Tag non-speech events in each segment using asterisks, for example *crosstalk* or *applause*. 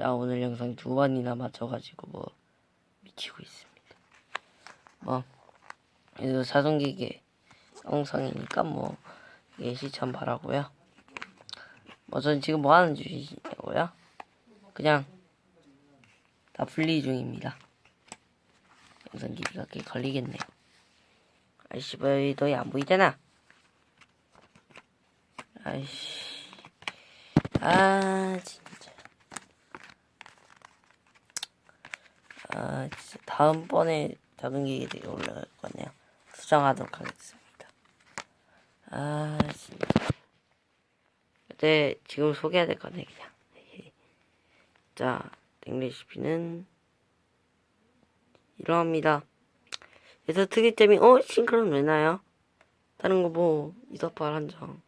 자 오늘 영상 두 번이나 맞춰가지고 뭐 미치고 있습니다. 뭐 그래도 자동기계 영상이니까 뭐 이게 시청 바라고요. 뭐전 지금 뭐 하는 중이냐고요? 그냥 다 분리 중입니다. 영상 길이가 꽤 걸리겠네요. 아이씨 왜 너희 안 보이잖아. 아이씨 아 진짜 아 다음번에 자동기계들이 올라갈 거네요. 수정하도록 하겠습니다. 아 진짜 근데 지금 소개해야 될 거네 그냥 *laughs* 자 땡레시피는 이러합니다. 그래서 특이점이 어 싱크론 왜 나요? 다른 거 뭐 이더팔 한 장.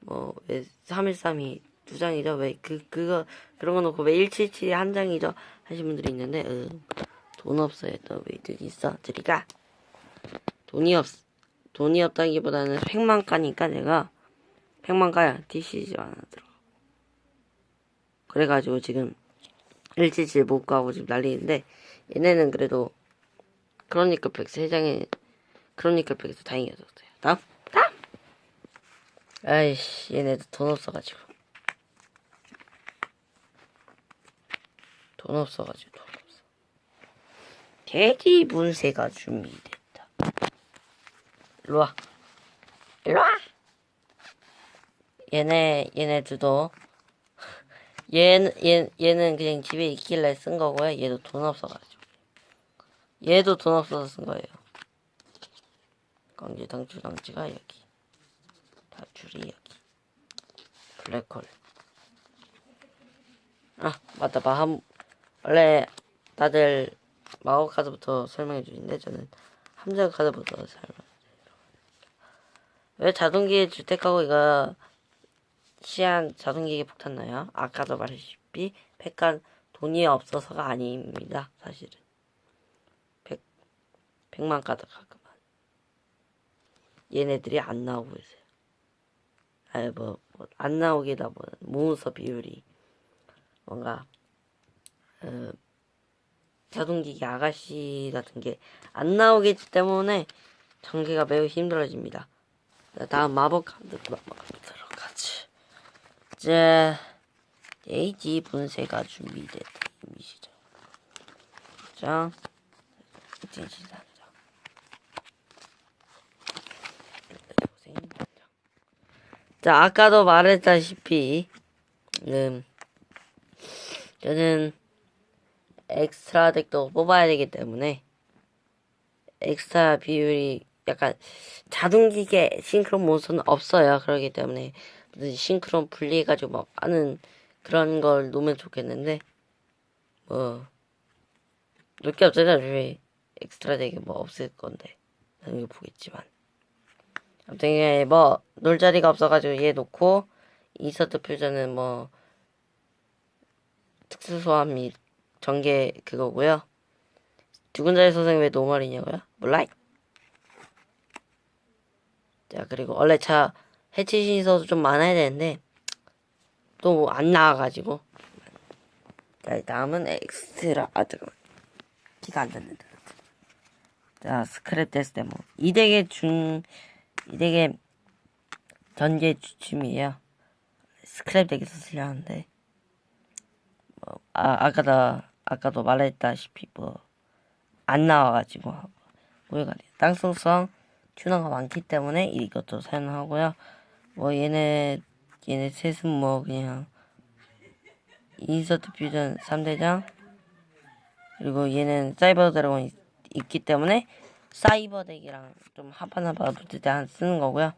뭐왜 313이 두 장이죠? 왜 그 그거 그런 거 놓고 왜 177이 한 장이죠? 하신 분들이 있는데 음, 돈 없어요. 또왜 돈 있어? 저리가 돈이 없 돈이 없다기보다는 팩만 까니까 내가 까야 DCG 하나 들어. 그래가지고 지금 177 못 가고 지금 난리인데 얘네는 그래도 크로니클 팩 3장에 크로니클 팩에서 다행이었어요. 다음 다음 아이씨 얘네도 돈 없어가지고 돈 없어가지고 돈 없어. 돼지 분쇄가 준비됐다. 일로와. 일로와! 얘네 얘네들도 *laughs* 얘는 얘, 얘는 그냥 집에 있길래 쓴 거고요. 얘도 돈 없어가지고. 얘도 돈 없어서 쓴 거예요. 강제 당주 당지가 여기. 다 줄이 여기. 블랙홀. 아 맞다. 마함 원래 다들 마법 카드부터 설명해 주는데 저는 함정 카드부터 설명해 왜 자동기계 주택하고 이거 시한 자동기계 폭탄 나요? 아까도 말했다시피 백간 돈이 없어서가 아닙니다 사실은. 백 백만 가득 가끔만. 얘네들이 안 나오고 있어요. 아니 뭐, 뭐, 안 나오기다 보는 몬스터 비율이 뭔가 어, 자동기기 아가씨 같은 게 안 나오기 때문에 전개가 매우 힘들어집니다. 자, 다음 마법 카드 넘어가도록 하지. 자, 데이지 분쇄가 준비된 이미시죠. 자, 진실 한 장. 고생 한 장. 자, 아까도 말했다시피, 음, 저는 엑스트라 덱도 뽑아야 되기 때문에 엑스트라 비율이 약간 자동기계 싱크론 몬스터는 없어요. 그렇기 때문에 싱크론 분리해가지고 막 하는 그런 걸 놓으면 좋겠는데 뭐게 없잖아. 왜 엑스트라 덱이 뭐 없을 건데 나중에 보겠지만 아무튼 이게 뭐놀 자리가 없어가지고 얘 놓고 이서트 퓨전은 뭐 특수 소환 및 전개 그거고요. 죽은 자의 소생이 왜 노멀이냐고요? 몰라. 자 그리고 원래 차 해치 신서도 좀 많아야 되는데 또 안 나와가지고 자 다음은 엑스트라 아 잠깐만 키가 안 닿는다. 자 스크랩 데스 데모 이 덱의 중이 덱의 전개 주춤이에요. 스크랩 덱에서 쓰려 하는데 뭐, 아 아까도 아까도 말했다시피 뭐 안 나와가지고 뭐가 땅속성 튜너가 많기 때문에 이것도 사용하고요. 뭐 얘네 얘네 셋은 뭐 그냥 인서트 퓨전 3대장 그리고 얘는 사이버 드래곤이 있기 때문에 사이버 덱이랑 좀 합한 합한 붙을 때한 쓰는 거고요.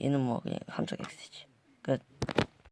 얘는 뭐 그냥 함정 X지. 끝.